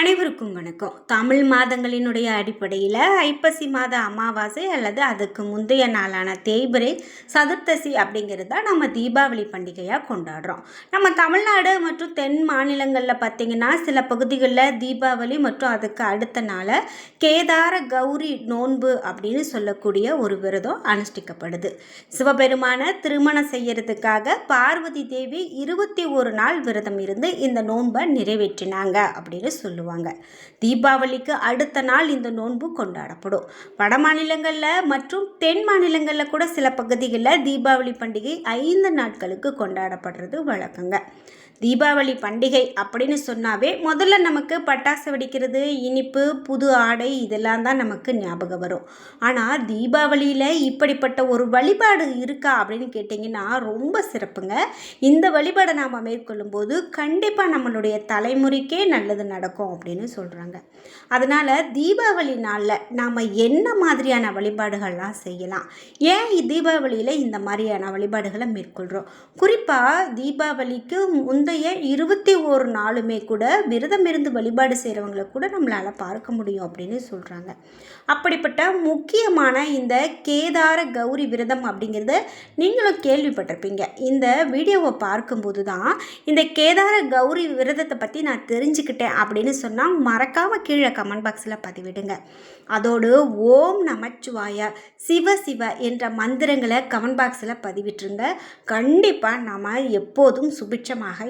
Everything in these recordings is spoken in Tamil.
அனைவருக்கும் வணக்கம். தமிழ் மாதங்களினுடைய அடிப்படையில் ஐப்பசி மாத அமாவாசை அல்லது அதுக்கு முந்தைய நாளான தேய்பிரை சதுர்த்தசி அப்படிங்கிறது தான் நம்ம தீபாவளி பண்டிகையாக கொண்டாடுறோம். நம்ம தமிழ்நாடு மற்றும் தென் மாநிலங்களில் பார்த்திங்கன்னா சில பகுதிகளில் தீபாவளி மற்றும் அதுக்கு அடுத்த நாளை கேதார கௌரி நோன்பு அப்படின்னு சொல்லக்கூடிய ஒரு விரதம் அனுஷ்டிக்கப்படுது. சிவபெருமான திருமணம் செய்யறதுக்காக பார்வதி தேவி இருபத்தி ஒரு நாள் விரதம் இருந்து இந்த நோன்பை நிறைவேற்றினாங்க அப்படின்னு சொல்லுவோம். சொல்லுவாங்க தீபாவளிக்கு அடுத்த நாள் இந்த நோன்பு கொண்டாடப்படும். வட மாநிலங்களில் மற்றும் தென் மாநிலங்களில் கூட சில பகுதிகளில் தீபாவளி பண்டிகை ஐந்து நாட்களுக்கு கொண்டாடப்படுறது வழக்கங்க. தீபாவளி பண்டிகை அப்படின்னு சொன்னாவே முதல்ல நமக்கு பட்டாசு வெடிக்கிறது இனிப்பு புது ஆடை இதெல்லாம் தான் நமக்கு ஞாபகம் வரும். ஆனால் தீபாவளியில் இப்படிப்பட்ட ஒரு வழிபாடு இருக்கா அப்படின்னு கேட்டிங்கன்னா ரொம்ப சிறப்புங்க. இந்த வழிபாடை நாம் மேற்கொள்ளும் போது கண்டிப்பாக நம்மளுடைய தலைமுறைக்கே நல்லது நடக்கும் அப்படின்னு சொல்கிறாங்க அதனால் தீபாவளி நாளில் நாம் என்ன மாதிரியான வழிபாடுகள்லாம் செய்யலாம்? ஏன் தீபாவளியில் இந்த மாதிரியான வழிபாடுகளை மேற்கொள்கிறோம் குறிப்பாக தீபாவளிக்கு முந்தைய இருபத்தி ஒரு நாளுமே கூட விரதம் இருந்து வழிபாடு செய்கிறவங்களை கூட நம்மளால் பார்க்க முடியும் அப்படின்னு சொல்கிறாங்க அப்படிப்பட்ட முக்கியமான இந்த கேதார கௌரி விரதம் அப்படிங்கிறத நீங்களும் கேள்விப்பட்டிருப்பீங்க. இந்த வீடியோவை பார்க்கும்போது தான் இந்த கேதார கௌரி விரதத்தை பற்றி நான் தெரிஞ்சுக்கிட்டேன் அப்படின்னு சொன்னால் மறக்காமல் கீழே கமெண்ட் பாக்ஸில் பதிவிடுங்க. அதோடு ஓம் நமச்சிவாய சிவ சிவ என்ற மந்திரங்களை கமெண்ட் பாக்ஸில் பதிவிட்டுருங்க. கண்டிப்பாக நாம் எப்போதும் சுபிட்சமாக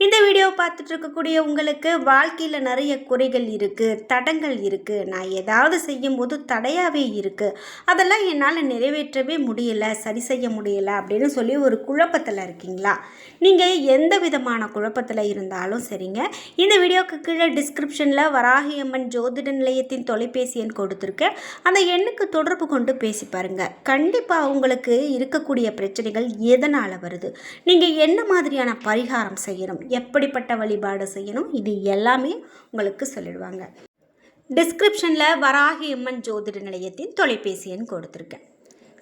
இந்த வீடியோ பார்த்துட்டு இருக்கக்கூடிய உங்களுக்கு வாழ்க்கையில் நிறைய குறைகள் இருக்குது தடங்கள் இருக்குது நான் ஏதாவது செய்யும்போது தடையாகவே இருக்குது அதெல்லாம் என்னால் நிறைவேற்றவே முடியலை சரி செய்ய முடியலை அப்படின்னு சொல்லி ஒரு குழப்பத்தில் இருக்கீங்களா? நீங்கள் எந்த விதமான குழப்பத்தில் இருந்தாலும் சரிங்க. இந்த வீடியோவுக்கு கீழே டிஸ்கிரிப்ஷனில் வராகியம்மன் ஜோதிட நிலையத்தின் தொலைபேசி எண் கொடுத்துருக்கேன். அந்த எண்ணுக்கு தொடர்பு கொண்டு பேசி பாருங்கள் கண்டிப்பாக உங்களுக்கு இருக்கக்கூடிய பிரச்சனைகள் எதனால் வருது? நீங்கள் என்ன மாதிரியான பரிகாரம் செய்யணும்? எப்படிப்பட்ட வழிபாடு செய்யணும் இது எல்லாமே உங்களுக்கு சொல்லிடுவாங்க. டிஸ்கிரிப்ஷனில் வராகி அம்மன் ஜோதிட நிலையத்தின் தொலைபேசி எண் கொடுத்துருக்கேன்.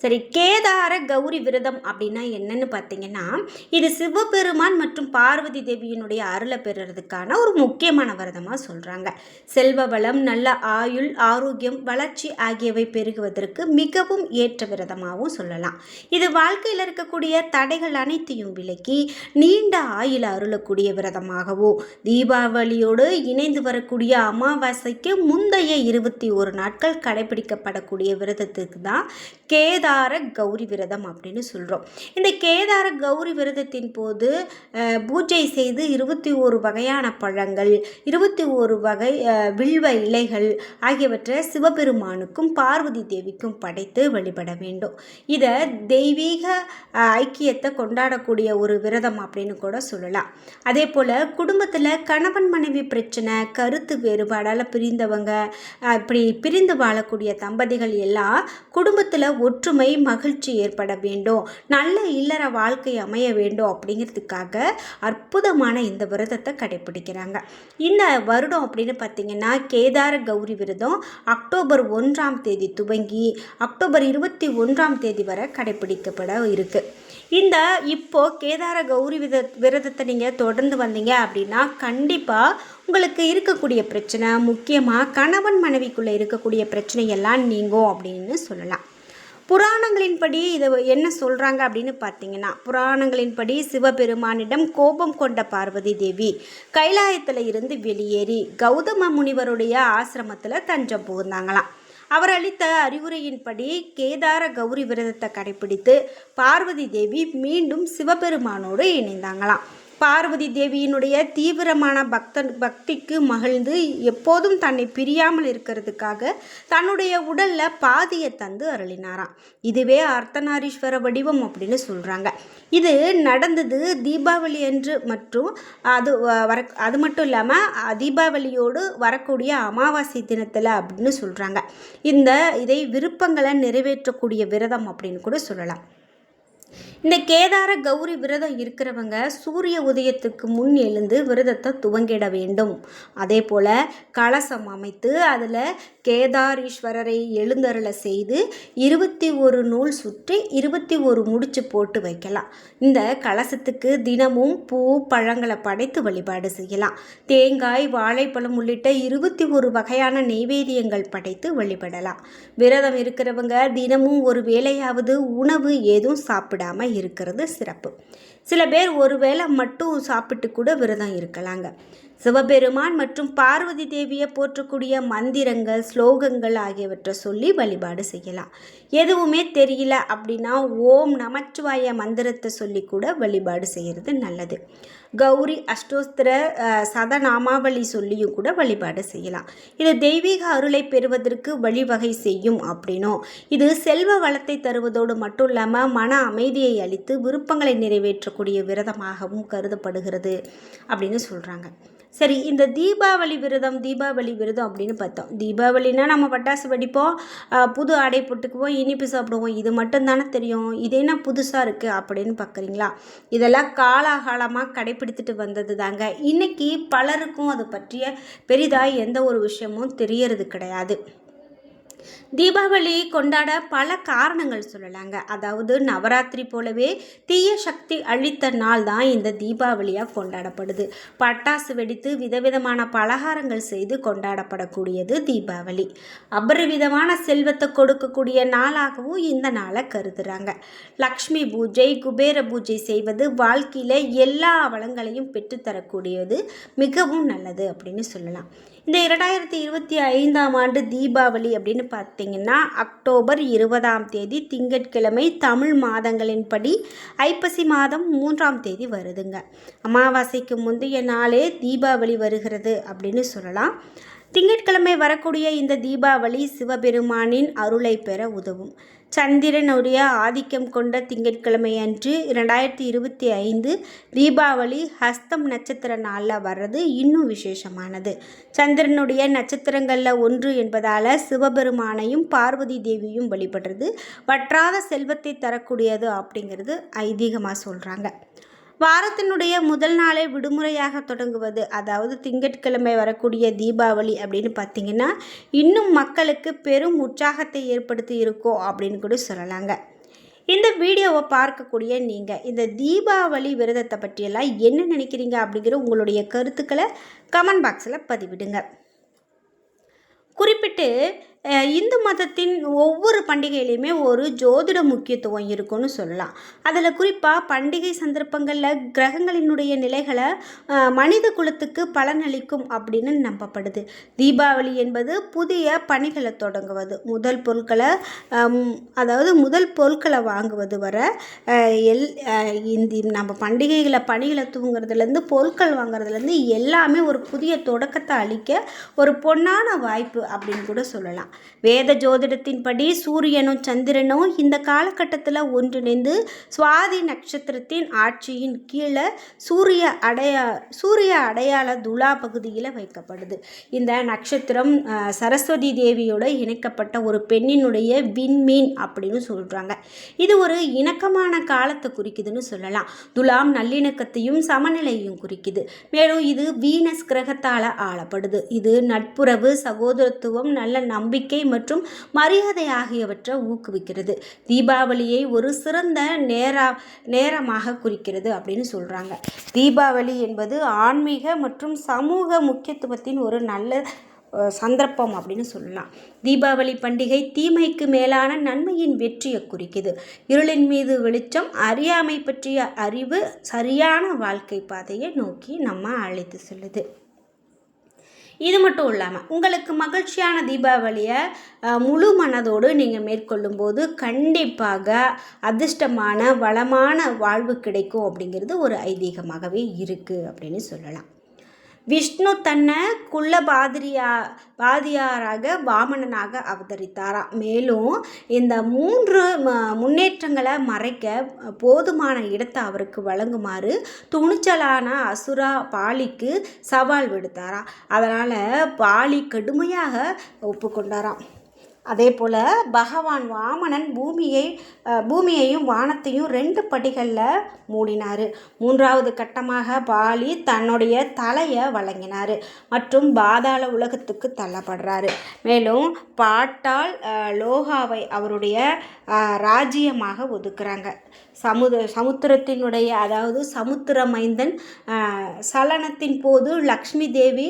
சரி கேதார கௌரி விரதம் அப்படின்னா என்னன்னு பார்த்தீங்கன்னா இது சிவபெருமான் மற்றும் பார்வதி தேவியினுடைய அருளை பெறுறதுக்கான ஒரு முக்கியமான விரதமாக சொல்கிறாங்க செல்வ வளம் நல்ல ஆயுள் ஆரோக்கியம் வளர்ச்சி ஆகியவை பெருகுவதற்கு மிகவும் ஏற்ற விரதமாகவும் சொல்லலாம். இது வாழ்க்கையில் இருக்கக்கூடிய தடைகள் அனைத்தையும் விலக்கி நீண்ட ஆயுள் அருளக்கூடிய விரதமாகவும் தீபாவளியோடு இணைந்து வரக்கூடிய அமாவாசைக்கு முந்தைய இருபத்தி ஒரு நாட்கள் கடைபிடிக்கப்படக்கூடிய விரதத்துக்கு தான் கேதார கௌரி விரதம் அப்படின்னு சொல்கிறோம் இந்த கேதார கௌரி விரதத்தின் போது பூஜை செய்து இருபத்தி ஒரு வகையான பழங்கள் இருபத்தி ஒரு வகை வில்வ இலைகள் ஆகியவற்றை சிவபெருமானுக்கும் பார்வதி தேவிக்கும் படைத்து வழிபட வேண்டும். இதை தெய்வீக ஐக்கியத்தை கொண்டாடக்கூடிய ஒரு விரதம் அப்படின்னு கூட சொல்லலாம். அதே போல் குடும்பத்தில் கணவன் மனைவி பிரச்சனை கருத்து வேறுபாடால் பிரிந்தவங்க இப்படி பிரிந்து வாழக்கூடிய தம்பதிகள் எல்லாம் குடும்பத்தில் ஒற்றுமை மகிழ்ச்சி ஏற்பட வேண்டும். நல்ல இல்லற வாழ்க்கை அமைய வேண்டும் அப்படிங்கிறதுக்காக அற்புதமான இந்த விரதத்தை கடைபிடிக்கிறாங்க. இந்த வருடம் அப்படின்னு பார்த்தீங்கன்னா கேதார கௌரி விரதம் அக்டோபர் ஒன்றாம் தேதி துவங்கி அக்டோபர் இருபத்தி ஒன்றாம் தேதி வரை கடைபிடிக்கப்பட இருக்குது இந்த இப்போ கேதார கௌரி வித விரதத்தை நீங்கள் தொடர்ந்து வந்தீங்க அப்படின்னா கண்டிப்பாக உங்களுக்கு இருக்கக்கூடிய பிரச்சனை முக்கியமாக கணவன் மனைவிக்குள்ளே இருக்கக்கூடிய பிரச்சனை எல்லாம் நீங்கும் அப்படின்னு சொல்லலாம். புராணங்களின்படி இதை என்ன சொல்கிறாங்க அப்படின்னு பார்த்தீங்கன்னா புராணங்களின்படி சிவபெருமானிடம் கோபம் கொண்ட பார்வதி தேவி கைலாயத்தில் இருந்து வெளியேறி கௌதம முனிவருடைய ஆசிரமத்தில் தஞ்சம் புகுந்தாங்களாம். அவர் அளித்த அறிவுரையின்படி கேதார கௌரி விரதத்தை கடைபிடித்து பார்வதி தேவி மீண்டும் சிவபெருமானோடு இணைந்தாங்களாம். பார்வதி தேவியினுடைய தீவிரமான பக்தன் பக்திக்கு மகிழ்ந்து எப்போதும் தன்னை பிரியாமல் இருக்கிறதுக்காக தன்னுடைய உடலில் பாதியை தந்து அருளினாராம். இதுவே அர்த்தநாரீஸ்வர வடிவம் அப்படின்னு சொல்கிறாங்க இது நடந்தது தீபாவளி அன்று மற்றும் அது வ- வர அது மட்டும் இல்லாமல் தீபாவளியோடு வரக்கூடிய அமாவாசை தினத்தில் அப்படின்னு சொல்கிறாங்க இந்த இதை விருப்பங்களை நிறைவேற்றக்கூடிய விரதம் அப்படின்னு கூட சொல்லலாம். இந்த கேதார கௌரி விரதம் இருக்கிறவங்க சூரிய உதயத்துக்கு முன் எழுந்து விரதத்தை துவங்கிட வேண்டும். அதே போல் கலசம் அமைத்து அதில் கேதாரீஸ்வரரை எழுந்தருளை செய்து இருபத்தி ஒரு நூல் சுற்றி இருபத்தி ஒரு முடிச்சு போட்டு வைக்கலாம். இந்த கலசத்துக்கு தினமும் பூ பழங்களை படைத்து வழிபாடு செய்யலாம். தேங்காய் வாழைப்பழம் உள்ளிட்ட இருபத்தி ஒரு வகையான நெய்வேதியங்கள் படைத்து வழிபடலாம். விரதம் இருக்கிறவங்க தினமும் ஒரு வேளையாவது உணவு ஏதும் சாப்பிடாம இருக்கிறது சிறப்பு. சில பேர் ஒருவேளை மட்டும் சாப்பிட்டு கூட விரதம் இருக்கலாங்க. சிவபெருமான் மற்றும் பார்வதி தேவியை போற்றக்கூடிய மந்திரங்கள் ஸ்லோகங்கள் ஆகியவற்றை சொல்லி வழிபாடு செய்யலாம். எதுவுமே தெரியல அப்படின்னா ஓம் நமச்சிவாய மந்திரத்தை சொல்லி கூட வழிபாடு செய்கிறது நல்லது. கௌரி அஷ்டோஸ்திர சதநாமாவளி சொல்லியும் கூட வழிபாடு செய்யலாம். இது தெய்வீக அருளை பெறுவதற்கு வழிவகை செய்யும் அப்படின்னும். இது செல்வ வளத்தை தருவதோடு மட்டும் இல்லாமல் மன அமைதியை அளித்து விருப்பங்களை நிறைவேற்றக்கூடிய விரதமாகவும் கருதப்படுகிறது அப்படின்னு சொல்கிறாங்க சரி இந்த தீபாவளி விரதம் தீபாவளி விரதம் அப்படின்னு பார்த்தோம். தீபாவளினா நம்ம பட்டாசு வெடிப்போம் புது ஆடை போட்டுக்குவோம் இனிப்பு சாப்பிடுவோம். இது மட்டும் தானே தெரியும். இது என்ன புதுசாக இருக்குது அப்படின்னு பார்க்குறீங்களா? இதெல்லாம் காலாகாலமாக கடைபிடித்துட்டு வந்தது தாங்க. இன்னைக்கு பலருக்கும் அது பற்றிய பெரிதாக எந்த ஒரு விஷயமும் தெரியறது கிடையாது. தீபாவளி கொண்டாட பல காரணங்கள் சொல்லலாங்க. அதாவது நவராத்திரி போலவே தீய சக்தி அழித்த நாள் தான் இந்த தீபாவளியாக கொண்டாடப்படுது. பட்டாசு வெடித்து விதவிதமான பலகாரங்கள் செய்து கொண்டாடப்படக்கூடியது தீபாவளி. அபரிவிதமான செல்வத்தை கொடுக்கக்கூடிய நாளாகவும் இந்த நாளை கருதுறாங்க. லக்ஷ்மி பூஜை குபேர பூஜை செய்வது வாழ்க்கையில் எல்லா வளங்களையும் பெற்றுத்தரக்கூடியது மிகவும் நல்லது அப்படின்னு சொல்லலாம். இந்த இரண்டாயிரத்தி இருபத்தி ஐந்தாம் ஆண்டு தீபாவளி அப்படின்னு பார்த்தீங்கன்னா அக்டோபர் இருபதாம் தேதி திங்கட்கிழமை தமிழ் மாதங்களின்படி ஐப்பசி மாதம் மூன்றாம் தேதி வருதுங்க. அமாவாசைக்கு முந்தைய நாளே தீபாவளி வருகிறது அப்படின்னு சொல்லலாம். திங்கட்கிழமை வரக்கூடிய இந்த தீபாவளி சிவபெருமானின் அருளை பெற உதவும். சந்திரனுடைய ஆதிக்கம் கொண்ட திங்கட்கிழமை அன்று இரண்டாயிரத்தி இருபத்தி ஐந்து தீபாவளி ஹஸ்தம் நட்சத்திர நாளில் வர்றது இன்னும் விசேஷமானது. சந்திரனுடைய நட்சத்திரங்களில் ஒன்று என்பதால் சிவபெருமானையும் பார்வதி தேவியும் வழிபடுறது. வற்றாத செல்வத்தை தரக்கூடியது அப்படிங்கிறது ஐதீகமாக சொல்கிறாங்க வாரத்தினுடைய முதல் நாளே விடுமுறையாக தொடங்குவது அதாவது திங்கட்கிழமை வரக்கூடிய தீபாவளி அப்படின்னு பார்த்தீங்கன்னா இன்னும் மக்களுக்கு பெரும் உற்சாகத்தை ஏற்படுத்தி இருக்கோ அப்படின்னு கூட சொல்லலாங்க. இந்த வீடியோவை பார்க்கக்கூடிய நீங்கள் இந்த தீபாவளி விரதத்தை பற்றியெல்லாம் என்ன நினைக்கிறீங்க அப்படிங்கிற உங்களுடைய கருத்துக்களை கமெண்ட் பாக்ஸில் பதிவிடுங்க. குறிப்பிட்டு இந்து மதத்தின் ஒவ்வொரு பண்டிகையிலையுமே ஒரு ஜோதிட முக்கியத்துவம் இருக்குன்னு சொல்லலாம். அதில் குறிப்பாக பண்டிகை சந்தர்ப்பங்களில் கிரகங்களினுடைய நிலைகளை மனித குலத்துக்கு பலனளிக்கும் அப்படின்னு நம்பப்படுது. தீபாவளி என்பது புதிய பணிகளை தொடங்குவது முதல் பொருட்களை அதாவது முதல் பொருட்களை வாங்குவது வர எல் இந்தி இந்த நம்ம பண்டிகைகளை பணிகளை தூங்குறதுலேருந்து பொருட்கள் வாங்குறதுலேருந்து எல்லாமே ஒரு புதிய தொடக்கத்தை அளிக்க ஒரு பொன்னான வாய்ப்பு அப்படின்னு கூட சொல்லலாம். வேத ஜோதிடத்தின்படி சூரியனும் சந்திரனும் இந்த காலகட்டத்தில் ஒன்றிணைந்து சுவாதி நட்சத்திரத்தின் ஆட்சியின் கீழே சூரிய அடையா சூரிய அடையாள துலா பகுதியில் வைக்கப்படுது. இந்த நட்சத்திரம் சரஸ்வதி தேவியோட இணைக்கப்பட்ட ஒரு பெண்ணினுடைய விண்மீன் அப்படின்னு சொல்கிறாங்க இது ஒரு இணக்கமான காலத்தை குறிக்குதுன்னு சொல்லலாம். துலாம் நல்லிணக்கத்தையும் சமநிலையும் குறிக்குது. மேலும் இது வீனஸ் கிரகத்தால் ஆளப்படுது. இது நட்புறவு சகோதரத்துவம் நல்ல நம்பிக்கை மற்றும் மரியாதை ஆகியவற்றை ஊக்குவிக்கிறது. தீபாவளியை ஒரு சிறந்த நேரா நேரமாக குறிக்கிறது அப்படின்னு சொல்கிறாங்க தீபாவளி என்பது ஆன்மீக மற்றும் சமூக முக்கியத்துவத்தின் ஒரு நல்ல சந்தர்ப்பம் அப்படின்னு சொல்லலாம். தீபாவளி பண்டிகை தீமைக்கு மேலான நன்மையின் வெற்றியை குறிக்குது. இருளின் மீது வெளிச்சம் அறியாமை பற்றிய அறிவு சரியான வாழ்க்கை பாதையை நோக்கி நம்ம அழைத்து செல்லுது. இது மட்டும் இல்லாமல் உங்களுக்கு மகிழ்ச்சியான தீபாவளியை முழு மனதோடு நீங்கள் மேற்கொள்ளும்போது கண்டிப்பாக அதிர்ஷ்டமான வளமான வாழ்வு கிடைக்கும் அப்படிங்கிறது ஒரு ஐதீகமாகவே இருக்குது அப்படின்னு சொல்லலாம். விஷ்ணு தன்னை குள்ள பாதிரியா பாதியாராக வாமனனாக அவதரித்தாராம் மேலும் இந்த மூன்று முன்னேற்றங்களை மறைக்க போதுமான இடத்தை அவருக்கு வழங்குமாறு துணிச்சலான அசுரா பாலிக்கு சவால் விடுத்தாராம் அதனால் பாலி கடுமையாக ஒப்புக்கொண்டாராம். அதே போல் பகவான் வாமனன் பூமியை பூமியையும் வானத்தையும் ரெண்டு படிகளில் மூடினார். மூன்றாவது கட்டமாக பாலி தன்னுடைய தலையை வழங்கினார் மற்றும் பாதாள உலகத்துக்கு தள்ளப்படுறாரு. மேலும் பாட்டால் லோகாவை அவருடைய ராஜ்யமாக ஒதுக்குறாங்க. சமுத சமுத்திரத்தினுடைய அதாவது சமுத்திர மைந்தன் சலனத்தின் போது லக்ஷ்மி தேவி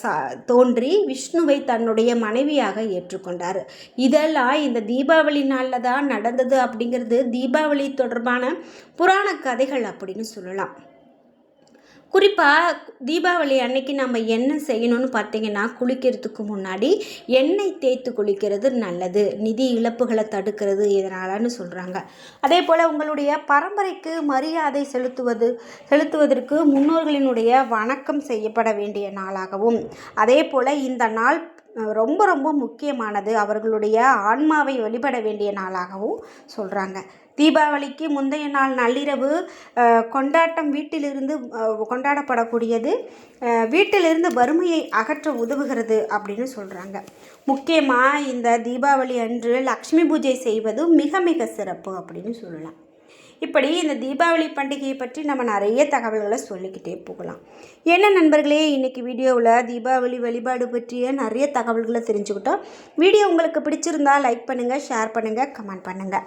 ச தோன்றி விஷ்ணுவை தன்னுடைய மனைவியாக ஏற்றுக்கொண்டார். இதெல்லாம் இந்த தீபாவளி நாளில் தான் நடந்தது அப்படிங்கிறது தீபாவளி தொடர்பான புராண கதைகள் அப்படின்னு சொல்லலாம். குறிப்பாக தீபாவளி அன்னைக்கு நம்ம என்ன செய்யணும்னு பார்த்தீங்கன்னா குளிக்கிறதுக்கு முன்னாடி எண்ணெய் தேய்த்து குளிக்கிறது நல்லது. நிதி இழப்புகளை தடுக்கிறது இதனாலன்னு சொல்கிறாங்க அதே போல் உங்களுடைய பரம்பரைக்கு மரியாதை செலுத்துவது செலுத்துவதற்கு முன்னோர்களினுடைய வணக்கம் செய்யப்பட வேண்டிய நாளாகவும் அதே போல் இந்த நாள் ரொம்ப ரொம்ப முக்கியமானது. அவர்களுடைய ஆன்மாவை வழிபட வேண்டிய நாளாகவும் சொல்கிறாங்க தீபாவளிக்கு முந்தைய நாள் நள்ளிரவு கொண்டாட்டம் வீட்டிலிருந்து கொண்டாடப்படக்கூடியது. வீட்டிலிருந்து வறுமையை அகற்ற உதவுகிறது அப்படின்னு சொல்கிறாங்க முக்கியமாக இந்த தீபாவளி அன்று லக்ஷ்மி பூஜை செய்வது மிக மிக சிறப்பு அப்படின்னு சொல்லலாம். இப்படி இந்த தீபாவளி பண்டிகையை பற்றி நம்ம நிறைய தகவல்களை சொல்லிக்கிட்டே போகலாம். என்ன நண்பர்களே இன்றைக்கி வீடியோவில் தீபாவளி வழிபாடு பற்றிய நிறைய தகவல்களை தெரிஞ்சுக்கிட்டோம். வீடியோ உங்களுக்கு பிடிச்சிருந்தா லைக் பண்ணுங்கள் ஷேர் பண்ணுங்கள் கமெண்ட் பண்ணுங்கள்